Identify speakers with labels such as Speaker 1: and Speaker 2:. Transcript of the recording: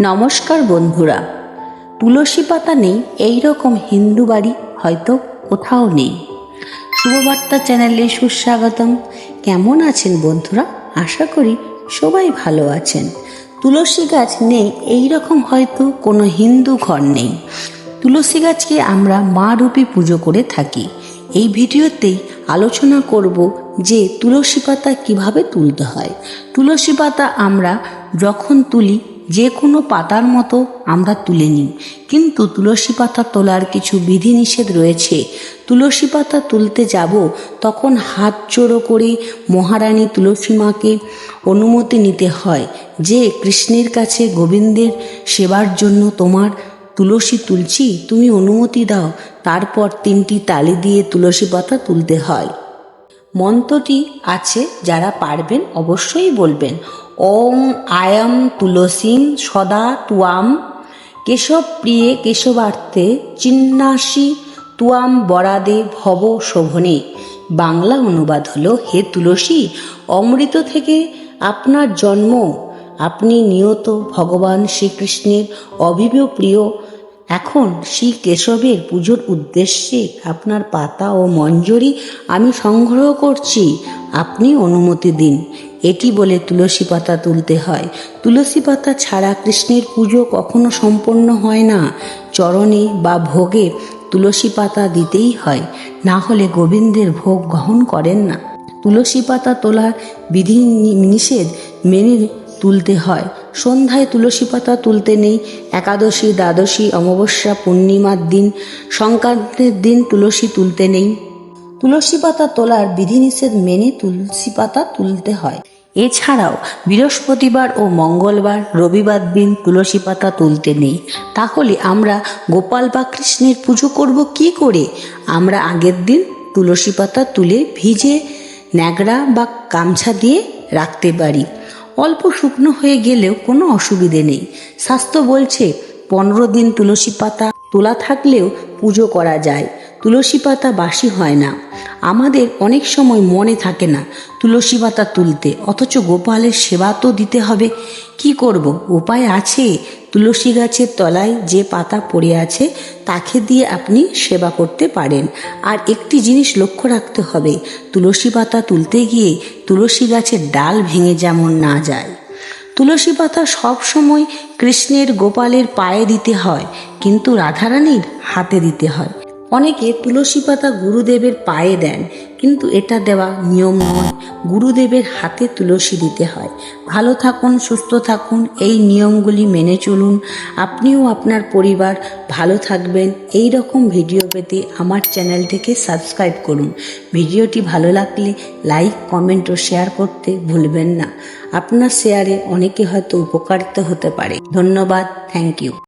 Speaker 1: নমস্কার বন্ধুরা। তুলসী পাতা নেই এই রকম হিন্দু বাড়ি হয়তো কোথাও নেই। শুভবার্তা চ্যানেলে সুস্বাগতম। কেমন আছেন বন্ধুরা? আশা করি সবাই ভালো আছেন। তুলসী গাছ নেই এই রকম হয়তো কোনো হিন্দু ঘর নেই। তুলসী গাছকে আমরা মা রূপে পুজো করে থাকি। এই ভিডিওতেই আলোচনা করব যে তুলসী পাতা কীভাবে তুলতে হয়। তুলসী পাতা আমরা যখন তুলি যে কোনো পাতার মতো আমরা তুলে নিই। কিন্তু তুলসী পাতা তোলার কিছু বিধিনিষেধ রয়েছে। তুলসী পাতা তুলতে যাব, তখন হাত জোড়ো করে মহারানী তুলসী মাকে অনুমতি নিতে হয় যে, কৃষ্ণের কাছে গোবিন্দের সেবার জন্য তোমার তুলসী তুলছি, তুমি অনুমতি দাও। তারপর তিনটি তালি দিয়ে তুলসী পাতা তুলতে হয়। মন্ত্রটি আছে, যারা পারবেন অবশ্যই বলবেন। ওম আয়াম তুলসীম সদা তুয়াম। কেশব প্রিয়ে কেশবার্থে চিন্নাসী তুয়াম বরাদে ভব শোভনে। বাংলা অনুবাদ হলো, হে তুলসী, অমৃত থেকে আপনার জন্ম। আপনি নিয়ত ভগবান শ্রীকৃষ্ণের অভিভব প্রিয়। এখন শ্রী কেশবের পুজোর উদ্দেশ্যে আপনার পাতা ও মঞ্জরি আমি সংগ্রহ করছি। আপনি অনুমতি দিন। এটি বলে তুলসী পাতা তুলতে হয়। তুলসী পাতা ছাড়া কৃষ্ণের পুজো কখনো সম্পন্ন হয় না। চরণে বা ভোগে তুলসী পাতা দিতেই হয়। না হলে গোবিন্দের ভোগ গ্রহণ করেন না। তুলসী পাতা তোলার বিধি নিষেধ মেনে তুলতে হয়। সন্ধ্যায় তুলসী পাতা তুলতে নেই। একাদশী, দ্বাদশী, অমাবস্যা, পূর্ণিমার দিন, সংক্রান্তের দিন তুলসী তুলতে নেই। তুলসী পাতা তোলার বিধিনিষেধ মেনে তুলসী পাতা তুলতে হয়। এছাড়াও বৃহস্পতিবার ও মঙ্গলবার রবিবার দিন তুলসী পাতা তুলতে নেই। তাহলে আমরা গোপাল বা কৃষ্ণের পুজো করব কি করে? আমরা আগের দিন তুলসী পাতা তুলে ভিজে ন্যাকড়া বা গামছা দিয়ে রাখতে পারি। অল্প শুকনো হয়ে গেলেও কোনো অসুবিধে নেই। স্বাস্থ্য বলছে, পনেরো দিন তুলসী পাতা তোলা থাকলেও পুজো করা যায়। তুলসী পাতা বাসি হয় না। আমাদের অনেক সময় মনে থাকে না তুলসী পাতা তুলতে, অথচ গোপালের সেবা তো দিতে হবে। কি করব? উপায় আছে? তুলসী গাছের তলায় যে পাতা পড়ে আছে, তাকে দিয়ে আপনি সেবা করতে পারেন। আর একটি জিনিস লক্ষ্য রাখতে হবে, তুলসী পাতা তুলতে গিয়ে তুলসী গাছের ডাল ভেঙে যেমন না যায়। তুলসী পাতা সবসময় কৃষ্ণের গোপালের পায়ে দিতে হয়, কিন্তু রাধারানীর হাতে দিতে হয়। অনেকে তুলসী পাতা গুরুদেবের পায়ে দেন, কিন্তু এটা দেওয়া নিয়ম নয়। গুরুদেবের হাতে তুলসী দিতে হয়। ভালো থাকুন, সুস্থ থাকুন, এই নিয়মগুলি মেনে চলুন। আপনিও আপনার পরিবার ভালো থাকবেন। এই রকম ভিডিও পেতে আমার চ্যানেলটিকে সাবস্ক্রাইব করুন। ভিডিওটি ভালো লাগলে লাইক, কমেন্ট ও শেয়ার করতে ভুলবেন না। আপনার শেয়ারে অনেকে হয়তো উপকারিত হতে পারে। ধন্যবাদ, থ্যাংক ইউ।